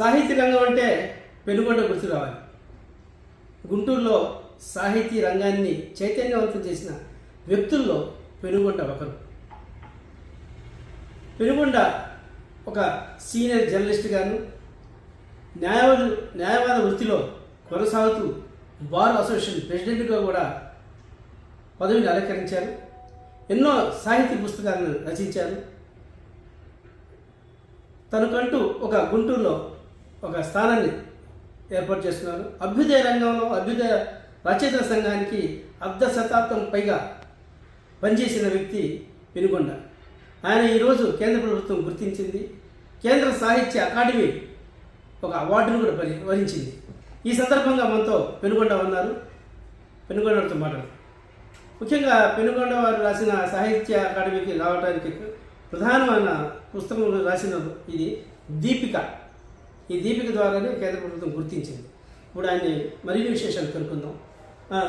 సాహిత్య రంగం అంటే పెనుగొండ గుర్తు రావాలి. గుంటూరులో సాహితీ రంగాన్ని చైతన్యవంతం చేసిన వ్యక్తుల్లో పెనుగొండ ఒకరు. పెనుగొండ ఒక సీనియర్ జర్నలిస్ట్ గాను న్యాయవాద న్యాయవాద వృత్తిలో కొనసాగుతూ బార్ అసోసియేషన్ ప్రెసిడెంట్గా కూడా పదవిని అలంకరించారు. ఎన్నో సాహిత్య పుస్తకాలను రచించారు. తనకంటూ ఒక గుంటూరులో ఒక స్థానాన్ని ఏర్పాటు చేస్తున్నారు. అభ్యుదయ రంగంలో అభ్యుదయ రచయితల సంఘానికి అర్ధ శతాబ్దం పైగా పనిచేసిన వ్యక్తి పెనుగొండ. ఆయన ఈరోజు కేంద్ర ప్రభుత్వం గుర్తించింది. కేంద్ర సాహిత్య అకాడమీ ఒక అవార్డును కూడా పరి వరించింది. ఈ సందర్భంగా మనతో పెనుగొండ ఉన్నారు. పెనుగొండతో మాట్లాడు ముఖ్యంగా పెనుగొండ వారు రాసిన సాహిత్య అకాడమీకి రావడానికి ప్రధానమైన పుస్తకం రాసిన ఇది దీపిక. ఈ దీపిక ద్వారానే కేంద్ర ప్రభుత్వం గుర్తించింది. ఇప్పుడు ఆయన్ని మరిన్ని విశేషాలు కనుక్కుందాం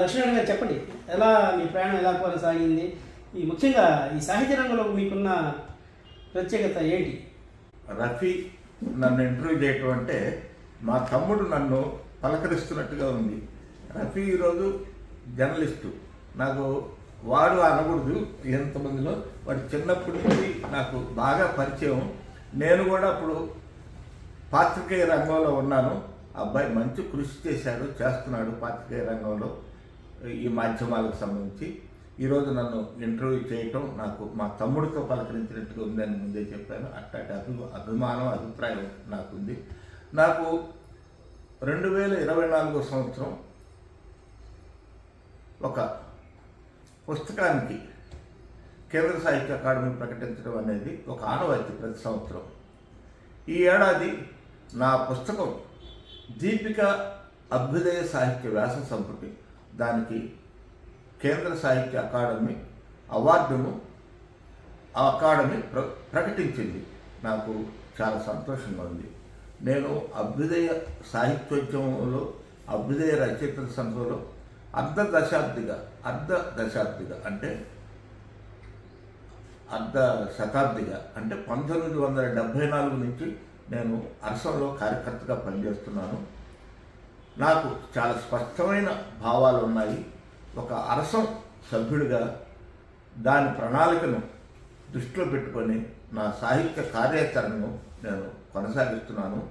లక్ష్మీనారాయణ గారు చెప్పండి ఎలా మీ ప్రయాణం ఎలా కొనసాగింది? ఈ ముఖ్యంగా ఈ సాహిత్య రంగంలో మీకున్న ప్రత్యేకత ఏంటి? రఫీ నన్ను ఇంటర్వ్యూ చేయటం అంటే మా తమ్ముడు నన్ను పలకరిస్తున్నట్టుగా ఉంది. రఫీ ఈరోజు జర్నలిస్టు. నాకు వాడు అనకూడదు ఎంతమందిలో. వాడు చిన్నప్పటి నుంచి నాకు బాగా పరిచయం. నేను కూడా అప్పుడు పాత్రికేయ రంగంలో ఉన్నాను. అబ్బాయి మంచి కృషి చేశాడు చేస్తున్నాడు పాత్రికేయ రంగంలో ఈ మాధ్యమాలకు సంబంధించి. ఈరోజు నన్ను ఇంటర్వ్యూ చేయటం నాకు మా తమ్ముడితో పలకరించినట్టుగా ఉందని ముందే చెప్పాను. అట్లాంటి అభి అభిమానం అభిప్రాయం నాకుంది. నాకు రెండు వేల ఇరవై నాలుగో సంవత్సరం ఒక పుస్తకానికి కేంద్ర సాహిత్య అకాడమీ ప్రకటించడం అనేది ఒక ఆనవాయితీ ప్రతి సంవత్సరం. ఈ ఏడాది నా పుస్తకం దీపిక అభ్యుదయ సాహిత్య వ్యాస సంపుటి. దానికి కేంద్ర సాహిత్య అకాడమీ అవార్డును ఆ అకాడమీ ప్ర ప్రకటించింది. నాకు చాలా సంతోషంగా ఉంది. నేను అభ్యుదయ సాహిత్యోద్యమంలో అభ్యుదయ రచయితల సంఘంలో అర్ధ దశాబ్దిగా అర్ధ దశాబ్దిగా అంటే అర్ధ శతాబ్దిగా అంటే పంతొమ్మిది వందల డెబ్భై నాలుగు నుంచి నేను అరసంలో కార్యకర్తగా పనిచేస్తున్నాను. నాకు చాలా స్పష్టమైన భావాలు ఉన్నాయి. ఒక అరసం సభ్యుడిగా దాని ప్రణాళికను దృష్టిలో పెట్టుకొని నా సాహిత్య కార్యాచరణను నేను కొనసాగిస్తున్నాను.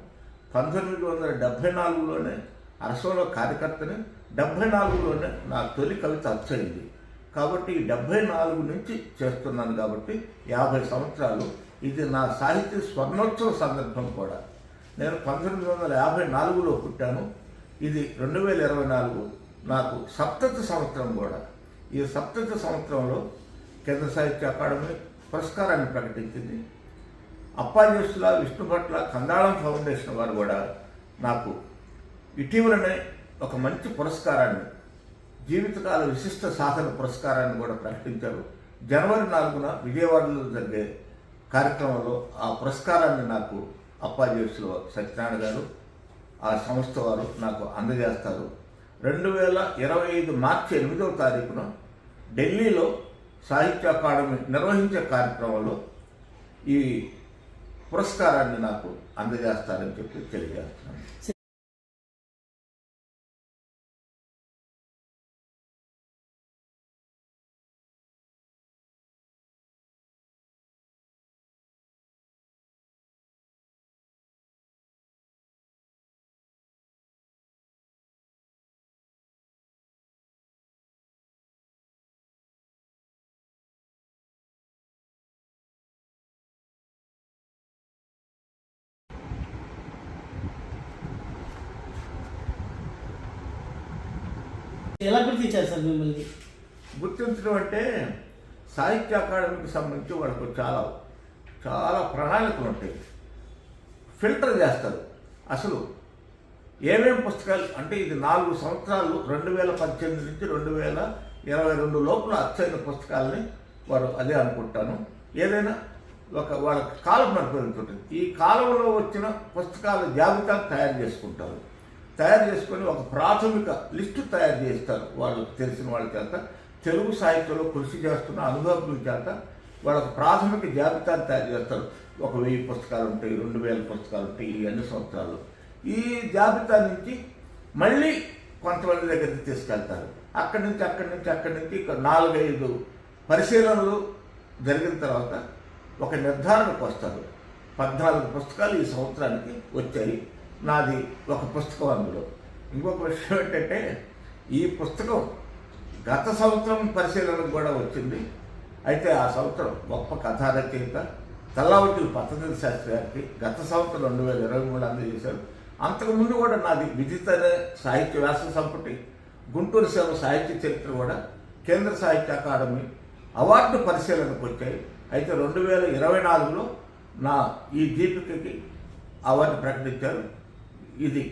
పంతొమ్మిది వందల డెబ్భై నాలుగులోనే అరసంలో కార్యకర్తని డెబ్భై నాలుగులోనే నా తొలి కవిత అచ్చయింది. కాబట్టి ఈ డెబ్భై నాలుగు నుంచి చేస్తున్నాను కాబట్టి యాభై సంవత్సరాలు ఇది నా సాహిత్య స్వర్ణోత్సవ సందర్భం కూడా. నేను పంతొమ్మిది వందల యాభై నాలుగులో పుట్టాను. ఇది రెండు వేల ఇరవై నాలుగు నాకు సప్తతి సంవత్సరం కూడా. ఈ సప్తతి సంవత్సరంలో కేంద్ర సాహిత్య అకాడమీ పురస్కారాన్ని ప్రకటించింది. అప్పాజీసుల విష్ణు భట్ల కందాళం ఫౌండేషన్ వారు కూడా నాకు ఇటీవలనే ఒక మంచి పురస్కారాన్ని జీవితకాల విశిష్ట సాధన పురస్కారాన్ని కూడా ప్రకటించారు. జనవరి నాలుగున విజయవాడలో జరిగే కార్యక్రమంలో ఆ పురస్కారాన్ని నాకు అప్పాజీసుల సత్యనారాయణ గారు ఆ సంస్థ వారు నాకు అందజేస్తారు. రెండు వేల ఇరవై ఐదు మార్చి ఎనిమిదవ తారీఖున ఢిల్లీలో సాహిత్య అకాడమీ నిర్వహించే కార్యక్రమంలో ఈ పురస్కారాన్ని నాకు అందజేస్తారని చెప్పి తెలియజేస్తున్నాను. ఎలా గుర్తించారు సార్ మిమ్మల్ని? గుర్తించడం అంటే సాహిత్య అకాడమీకి సంబంధించి వాళ్ళకు చాలా చాలా ప్రణాళికలు ఉంటాయి. ఫిల్టర్ చేస్తారు. అసలు ఏమేం పుస్తకాలు అంటే ఇది నాలుగు సంవత్సరాలు రెండు వేల పద్దెనిమిది నుంచి రెండు వేల ఇరవై రెండు లోపల అచ్చైన పుస్తకాలని వారు అదే అనుకుంటాను. ఏదైనా ఒక వాళ్ళ కాలం నడిపోతుంటుంది ఈ కాలంలో వచ్చిన పుస్తకాల జాబితా తయారు చేసుకుంటారు. తయారు చేసుకొని ఒక ప్రాథమిక లిస్టు తయారు చేస్తారు వాళ్ళకి తెలిసిన వాళ్ళ చేత తెలుగు సాహిత్యంలో కృషి చేస్తున్న అనుభవం చేత వాళ్ళకు ప్రాథమిక జాబితాను తయారు చేస్తారు. ఒక వెయ్యి పుస్తకాలు ఉంటాయి రెండు వేల పుస్తకాలు ఉంటాయి ఈ అన్ని సంవత్సరాలు ఈ జాబితా నుంచి మళ్ళీ కొంతమంది దగ్గరికి తీసుకెళ్తారు. అక్కడి నుంచి అక్కడి నుంచి అక్కడి నుంచి ఇక నాలుగైదు పరిశీలనలు జరిగిన తర్వాత ఒక నిర్ధారణకు వస్తారు. పద్నాలుగు పుస్తకాలు ఈ సంవత్సరానికి వచ్చాయి. నాది ఒక పుస్తకం అందులో. ఇంకొక విషయం ఏంటంటే ఈ పుస్తకం గత సంవత్సరం పరిశీలనకు కూడా వచ్చింది. అయితే ఆ సంవత్సరం గొప్ప కథారచయిత తల్లావతులు పతంజలి శాస్త్రి గారికి గత సంవత్సరం రెండు వేల ఇరవై మూడు అందజేశారు. అంతకుముందు కూడా నాది విజిత సాహిత్య వ్యాస సంపుటి గుంటూరు సేవ సాహిత్య చరిత్ర కూడా కేంద్ర సాహిత్య అకాడమీ అవార్డు పరిశీలనకు వచ్చాయి. అయితే రెండు వేల ఇరవై నాలుగులో నా ఈ దీపికకి అవార్డు ప్రకటించారు. ఇది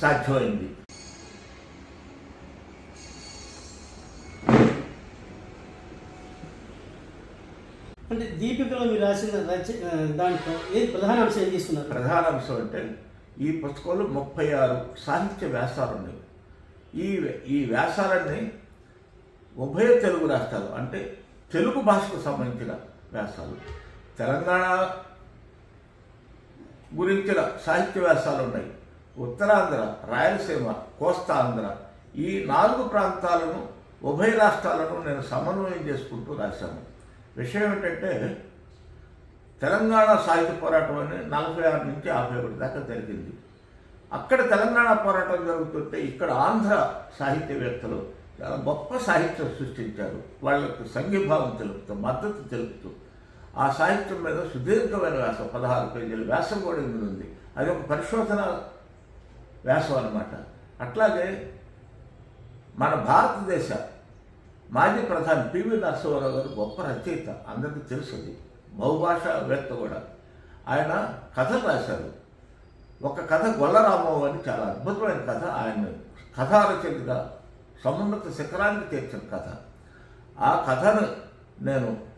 సాధ్యమైంది. అంటే దీపికలో మీరు రాసిన దాంట్లో ఏది ప్రధాన అంశం ఏం తీసుకున్నారు? ప్రధాన అంశం అంటే ఈ పుస్తకంలో ముప్పై ఆరు సాహిత్య వ్యాసాలు ఉన్నాయి. ఈ ఈ వ్యాసాలన్నీ ఉభయ తెలుగు రాష్ట్రాలు అంటే తెలుగు భాషకు సంబంధించిన వ్యాసాలు. తెలంగాణ గురించిన సాహిత్య వ్యాసాలు ఉన్నాయి. ఉత్తరాంధ్ర రాయలసీమ కోస్తాంధ్ర ఈ నాలుగు ప్రాంతాలను ఉభయ రాష్ట్రాలను నేను సమన్వయం చేసుకుంటూ రాశాను. విషయం ఏంటంటే తెలంగాణ సాహిత్య పోరాటం అని నలభై ఆరు నుంచి యాభై ఒకటి దాకా జరిగింది. అక్కడ తెలంగాణ పోరాటం జరుగుతుంటే ఇక్కడ ఆంధ్ర సాహిత్యవేత్తలు చాలా గొప్ప సాహిత్యం సృష్టించారు. వాళ్ళకు సంఘీభావం తెలుపుతూ మద్దతు తెలుపుతూ ఆ సాహిత్యం మీద సుదీర్ఘమైన వ్యాసం పదహారు పేజీల వ్యాసం కూడా ఇందులో ఉంది. అది ఒక పరిశోధన వ్యాసం అనమాట అట్లాగే మన భారతదేశ మాజీ ప్రధాని పివి నరసింహారావు గారు గొప్ప రచయిత. అందరికీ తెలుసుది బహుభాషావేత్త కూడా. ఆయన కథలు రాశారు. ఒక కథ గొల్లరామరావు అని చాలా అద్భుతమైన కథ. ఆయన కథా రచయితగా సమున్నత శిఖరానికి తీర్చిన కథ. ఆ కథను నేను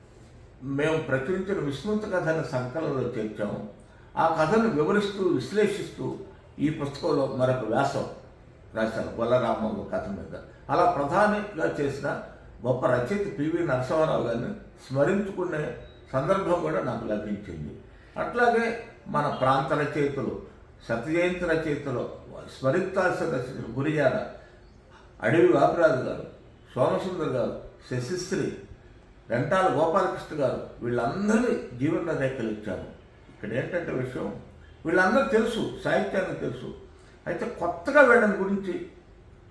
మేము ప్రచురించిన విష్ణుంత కథ అనే సంకలనంలో చేర్చాము. ఆ కథను వివరిస్తూ విశ్లేషిస్తూ ఈ పుస్తకంలో మరొక వ్యాసం రాశాను గొల్లరామరావు కథ మీద. అలా ప్రధానిగా చేసిన గొప్ప రచయిత పివి నరసింహారావు గారిని స్మరించుకునే సందర్భం కూడా నాకు లభించింది. అట్లాగే మన ప్రాంత రచయితలు సత్యజయంతి రచయితలు స్మరించాల్సిన రచయితలు గురిజాడ అడవి బాబురాజు గారు సోమసుందర్ గారు శశిశ్రీ వెంటాల గోపాలకృష్ణ గారు వీళ్ళందరినీ జీవన రేఖలు ఇచ్చారు. ఇక్కడ ఏంటంటే విషయం వీళ్ళందరూ తెలుసు సాహిత్యానికి తెలుసు. అయితే కొత్తగా వీళ్ళని గురించి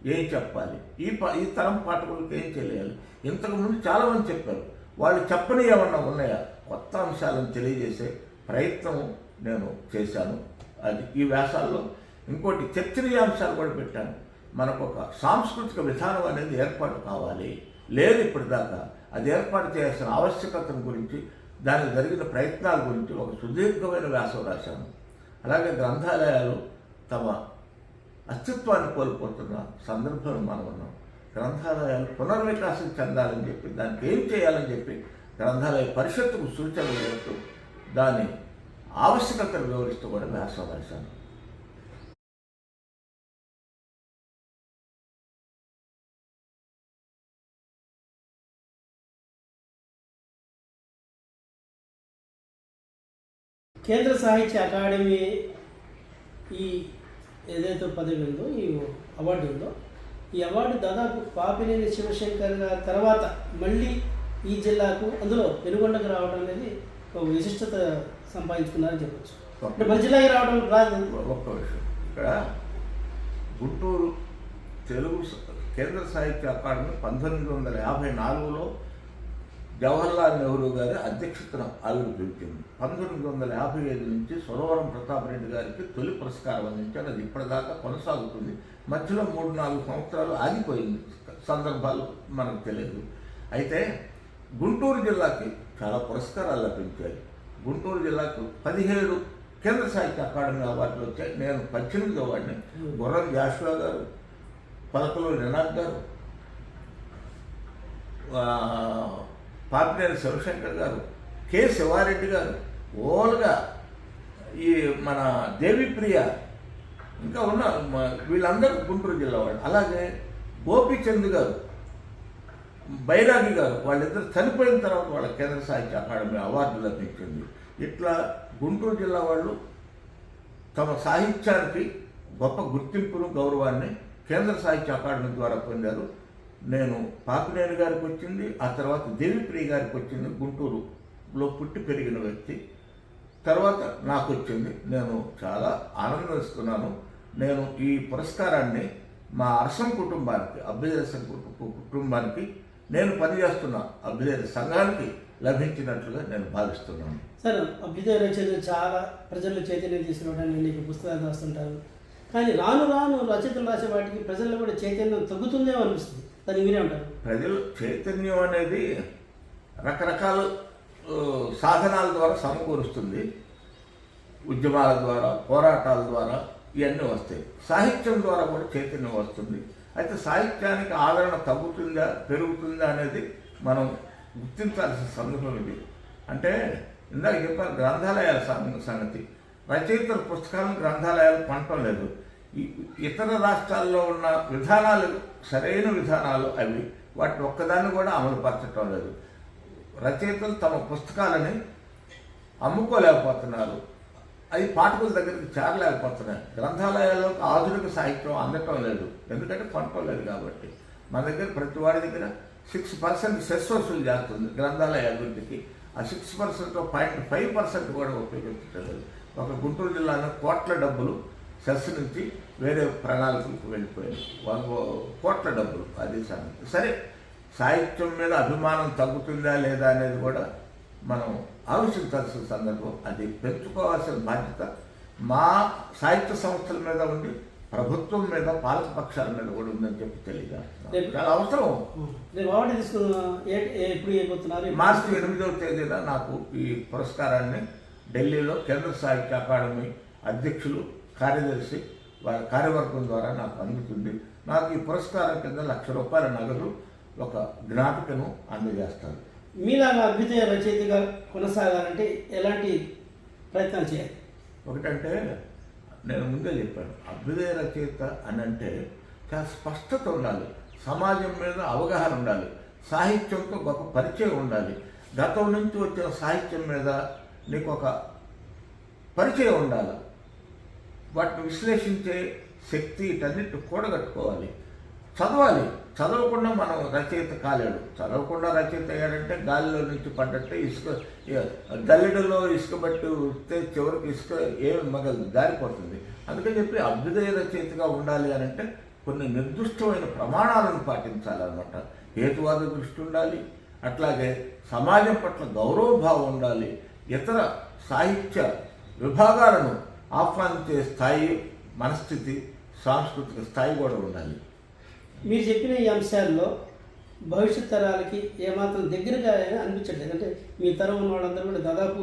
ఏం చెప్పాలి? ఈ ఈ తరం పాఠకులకు ఏం తెలియాలి? ఇంతకుముందు చాలామంది చెప్పారు. వాళ్ళు చెప్పని ఏమన్నా ఉన్నాయా? కొత్త అంశాలను తెలియజేసే ప్రయత్నం నేను చేశాను. అది ఈ వ్యాసాల్లో ఇంకోటి చర్చనీయాంశాలు కూడా పెట్టాను. మనకు ఒక సాంస్కృతిక విధానం అనేది ఏర్పాటు కావాలి. లేదు ఇప్పటిదాకా. అది ఏర్పాటు చేయాల్సిన ఆవశ్యకతను గురించి దానికి జరిగిన ప్రయత్నాల గురించి ఒక సుదీర్ఘమైన వ్యాసం రాశాను. అలాగే గ్రంథాలయాలు తమ అస్తిత్వాన్ని కోల్పోతున్న సందర్భంలో మనం ఉన్నాం. గ్రంథాలయాలు పునర్వికాసం చెందాలని చెప్పి దానికి ఏం చేయాలని చెప్పి గ్రంథాలయ పరిషత్తుకు సూచనలు చేస్తూ దాని ఆవశ్యకతను వివరిస్తూ కూడా వ్యాసం రాశాను. కేంద్ర సాహిత్య అకాడమీ ఈ ఏదైతే పదవి ఉందో ఈ అవార్డు ఉందో ఈ అవార్డు దాదాపు పాపినేని శివశంకర్ గారి తర్వాత మళ్ళీ ఈ జిల్లాకు అందులో పెనుగొండకు రావడం అనేది ఒక విశిష్టత సంపాదించుకున్నారని చెప్పొచ్చు. అంటే మన జిల్లాకి రావడం రాదు. ఒక్క విషయం. ఇక్కడ గుంటూరు తెలుగు కేంద్ర సాహిత్య అకాడమీ పంతొమ్మిది వందల యాభై నాలుగులో జవహర్లాల్ నెహ్రూ గారి అధ్యక్షతన ఆవిర్భవించింది పంతొమ్మిది వందల యాభై ఐదు నుంచి సురవరం ప్రతాప్ రెడ్డి గారికి తొలి పురస్కారం అందించారు. అది ఇప్పటిదాకా కొనసాగుతుంది. మధ్యలో మూడు నాలుగు సంవత్సరాలు ఆగిపోయింది. సందర్భాలు మనకు తెలియదు. అయితే గుంటూరు జిల్లాకి చాలా పురస్కారాలు లభించాయి. గుంటూరు జిల్లాకు పదిహేడు కేంద్ర సాహిత్య అకాడమీ అవార్డులు వచ్చాయి. నేను పద్దెనిమిదో వాడిని గుర్రం జాషువా గారు పలకలో నినాద్ గారు పాపినేని శివశంకర్ గారు కె శివారెడ్డి గారు ఓల్గా ఈ మన దేవిప్రియ ఇంకా ఉన్న వీళ్ళందరూ గుంటూరు జిల్లా వాళ్ళు. అలాగే గోపీచంద్ గారు బైరాగి గారు వాళ్ళిద్దరు చనిపోయిన తర్వాత వాళ్ళ కేంద్ర సాహిత్య అకాడమీ అవార్డు లభించింది ఇట్లా గుంటూరు జిల్లా వాళ్ళు తమ సాహిత్యానికి గొప్ప గుర్తింపును గౌరవాన్ని కేంద్ర సాహిత్య అకాడమీ ద్వారా పొందారు. నేను పాపినేని గారికి వచ్చింది ఆ తర్వాత దేవిప్రియ గారికి వచ్చింది గుంటూరులో పుట్టి పెరిగిన వ్యక్తి. తర్వాత నాకు వచ్చింది. నేను చాలా ఆనందిస్తున్నాను. నేను ఈ పురస్కారాన్ని మా అరసం కుటుంబానికి అభ్యుదయ కుటుంబానికి నేను పనిచేస్తున్న అభ్యుదయ సంఘానికి లభించినట్లుగా నేను భావిస్తున్నాను. సార్ అభ్యుదయ రచయితలు చాలా ప్రజల్లో చైతన్యం తీసుకురావడానికి అనేక పుస్తకాలు రాస్తుంటారు. కానీ రాను రాను రచయితలు రాసే వాటికి ప్రజల్లో కూడా చైతన్యం తగ్గుతుందేమో అనిపిస్తుంది. దాన్ని మీరే ఉంటారు ప్రజలు చైతన్యం అనేది రకరకాల సాధనాల ద్వారా సమకూరుస్తుంది. ఉద్యమాల ద్వారా పోరాటాల ద్వారా ఇవన్నీ వస్తాయి. సాహిత్యం ద్వారా కూడా చైతన్యం వస్తుంది. అయితే సాహిత్యానికి ఆదరణ తగ్గుతుందా పెరుగుతుందా అనేది మనం గుర్తించాల్సిన సందర్భం ఇది. అంటే ఇందాక చెప్పాను గ్రంథాలయాల సం- సంగతి. రచయితల పుస్తకాలను గ్రంథాలయాలు కొనటం లేదు. ఇతర రాష్ట్రాల్లో ఉన్న విధానాలు సరైన విధానాలు అవి వాటిని ఒక్కదాన్ని కూడా అమలుపరచటం లేదు. రచయితలు తమ పుస్తకాలని అమ్ముకోలేకపోతున్నారు. అవి పాఠకుల దగ్గరికి చేరలేకపోతున్నాయి. గ్రంథాలయాల్లో ఆధునిక సాహిత్యం అందటం లేదు. ఎందుకంటే కొనటం లేదు కాబట్టి. మన దగ్గర ప్రతి వాడి దగ్గర సిక్స్ పర్సెంట్ సెస్ వసూలు చేస్తుంది గ్రంథాలయ అభివృద్ధికి ఆ six percent point five percent కూడా ఉపయోగించడం లేదు. ఒక గుంటూరు జిల్లాలో కోట్ల డబ్బులు సెస్ నుంచి వేరే ప్రణాళికలకు వెళ్ళిపోయాయి వంద కోట్ల డబ్బులు అది సంగతి సరే సాహిత్యం మీద అభిమానం తగ్గుతుందా లేదా అనేది కూడా మనం ఆలోచించాల్సిన సందర్భం. అది పెంచుకోవాల్సిన బాధ్యత మా సాహిత్య సంస్థల మీద ఉండి ప్రభుత్వం మీద పాలక పక్షాల మీద కూడా ఉందని చెప్పి చాలా అవసరం. మార్చి ఎనిమిదవ తేదీన నాకు ఈ పురస్కారాన్ని ఢిల్లీలో కేంద్ర సాహిత్య అకాడమీ అధ్యక్షులు కార్యదర్శి వారి కార్యవర్గం ద్వారా నాకు అందుతుంది. నాకు ఈ పురస్కారం కింద లక్ష రూపాయల నగదు ఒక జ్ఞాపికను అందజేస్తారు. మీలాగా అభ్యుదయ రచయితగా కొనసాగాలంటే ఎలాంటి ప్రయత్నాలు చేయాలి? ఒకటంటే నేను ముందే చెప్పాను అభ్యుదయ రచయిత అని అంటే చాలా స్పష్టత ఉండాలి. సమాజం మీద అవగాహన ఉండాలి. సాహిత్యంతో గొప్ప పరిచయం ఉండాలి. గతం నుంచి వచ్చిన సాహిత్యం మీద నీకు ఒక పరిచయం ఉండాలి. వాటిని విశ్లేషించే శక్తి ఇటన్నిటి కూడగట్టుకోవాలి. చదవాలి. చదవకుండా మనం రచయిత కాలేడు. చదవకుండా రచయిత అయ్యాడంటే గాలిలో నుంచి పడ్డట్టే ఇసుక గల్లెడలో ఇసుక బట్టి ఉంటే చివరికి ఇసుక ఏమి మగదు దారిపోతుంది అందుకని చెప్పి అభ్యుదయ రచయితగా ఉండాలి అని అంటే కొన్ని నిర్దిష్టమైన ప్రమాణాలను పాటించాలన్నమాట. హేతువాద దృష్టి ఉండాలి. అట్లాగే సమాజం పట్ల గౌరవభావం ఉండాలి. ఇతర సాహిత్య విభాగాలను ఆహ్వానించే స్థాయి మనస్థితి సాంస్కృతిక స్థాయి కూడా ఉండాలి. మీరు చెప్పిన ఈ అంశాల్లో భవిష్యత్ తరాలకి ఏమాత్రం దగ్గరగా అనిపించట్లేదు. అంటే మీ తరం ఉన్న వాళ్ళందరూ కూడా దాదాపు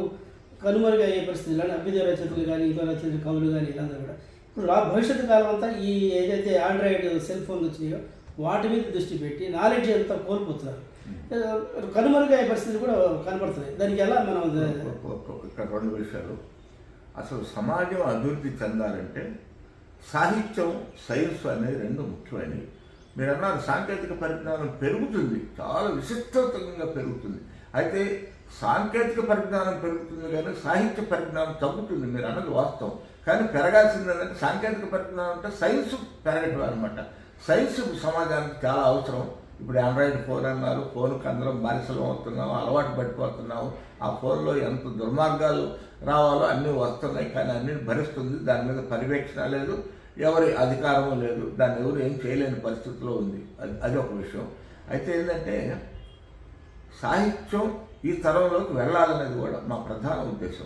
కనుమరుగా అయ్యే పరిస్థితులు అంటే అభ్యుదయ రచయితలు కానీ ఇంకో రచయితలు కవులు కానీ వీళ్ళందరూ కూడా. ఇప్పుడు భవిష్యత్తు కాలం అంతా ఈ ఏదైతే ఆండ్రాయిడ్ సెల్ ఫోన్లు వచ్చినాయో వాటి మీద దృష్టి పెట్టి నాలెడ్జ్ అంతా కోల్పోతున్నారు. కనుమరుగా అయ్యే పరిస్థితులు కూడా కనబడుతున్నాయి. దానికి ఎలా మనం ఇక్కడ రెండు విషయాలు. అసలు సమాజం అభివృద్ధి చెందాలంటే సాహిత్యం సైన్స్ అనేది రెండు ముఖ్యమైనవి. మీరు అన్నారు సాంకేతిక పరిజ్ఞానం పెరుగుతుంది చాలా విశిష్టతంగా పెరుగుతుంది. అయితే సాంకేతిక పరిజ్ఞానం పెరుగుతుంది కానీ సాహిత్య పరిజ్ఞానం తగ్గుతుంది మీరు అన్నది వాస్తవం. కానీ పెరగాల్సింది ఏంటంటే సాంకేతిక పరిజ్ఞానం అంటే సైన్స్ పెరగటం అనమాట సైన్స్ సమాజానికి చాలా అవసరం. ఇప్పుడు ఆండ్రాయిడ్ ఫోన్ అన్నారు ఫోన్కి అందరం బానిసలం అవుతున్నాం అలవాటు పడిపోతున్నాం. ఆ ఫోన్లో ఎంత దుర్మార్గాలు రావాలో అన్నీ వస్తున్నాయి కానీ అన్ని భరిస్తుంది. దాని మీద పర్యవేక్షణ లేదు ఎవరి అధికారము లేదు. దాన్ని ఎవరు ఏం చేయలేని పరిస్థితిలో ఉంది. అది అది ఒక విషయం. అయితే ఏంటంటే సాహిత్యం ఈ తరంలోకి వెళ్ళాలనేది కూడా మా ప్రధాన ఉద్దేశం.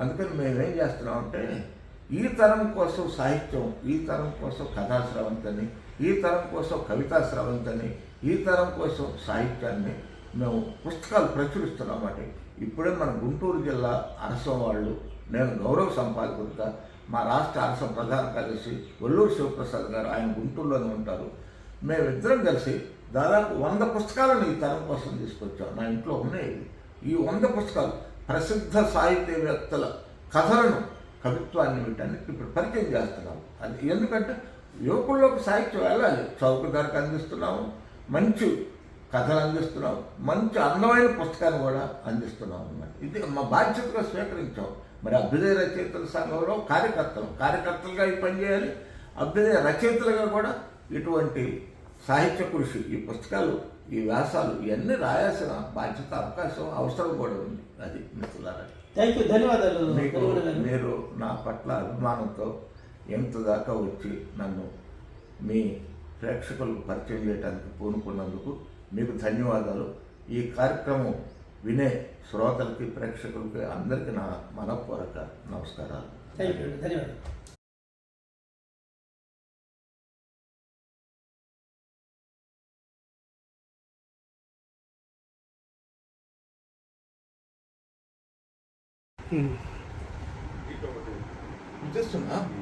అందుకని మేమేం చేస్తున్నామంటే ఈ తరం కోసం సాహిత్యం ఈ తరం కోసం కథాశ్రవంతని ఈ తరం కోసం కవితా స్రవంతని ఈ తరం కోసం సాహిత్యాన్ని మేము పుస్తకాలు ప్రచురిస్తున్నామండి. ఇప్పుడే మన గుంటూరు జిల్లా అరసం వాళ్ళు నేను గౌరవ సంపాదకుడిగా మా రాష్ట్ర అరసం ప్రధాన కార్యదర్శి ఒల్లూరు శివప్రసాద్ గారు ఆయన గుంటూరులోనే ఉంటారు. మేమిద్దరం కలిసి దాదాపు వంద పుస్తకాలను ఈ తరం కోసం తీసుకొచ్చాం. నా ఇంట్లో ఉన్నాయి ఈ వంద పుస్తకాలు ప్రసిద్ధ సాహిత్యవేత్తల కథలను కవిత్వాన్ని వీటన్నిటి ఇప్పుడు పరిచయం చేస్తున్నాం. అది ఎందుకంటే యువకుల్లోకి సాహిత్యం వెళ్ళాలి. చౌక ధరకు అందిస్తున్నాము మంచి కథలు అందిస్తున్నాం మంచి అందమైన పుస్తకాన్ని కూడా అందిస్తున్నాం అన్నమాట. ఇది మా బాధ్యతగా స్వీకరించాం. మరి అభ్యుదయ రచయితల సంఘంలో కార్యకర్తలు కార్యకర్తలుగా ఈ పనిచేయాలి అభ్యుదయ రచయితలుగా కూడా ఇటువంటి సాహిత్య కృషి ఈ పుస్తకాలు ఈ వ్యాసాలు ఇవన్నీ రాయాల్సిన బాధ్యత అవకాశం అవసరం కూడా ఉంది. అది మిత్రులారా. థ్యాంక్ యూ ధన్యవాదాలు. మీరు నా పట్ల అభిమానంతో ఎంత దాకా వచ్చి నన్ను మీ ప్రేక్షకులకు పరిచయం చేయడానికి పూనుకున్నందుకు మీకు ధన్యవాదాలు. ఈ కార్యక్రమం వినే శ్రోతలకి ప్రేక్షకులకి అందరికీ నా మనపూర్వక నమస్కారాలు. ధన్యవాదాలు. ఇస్తున్నా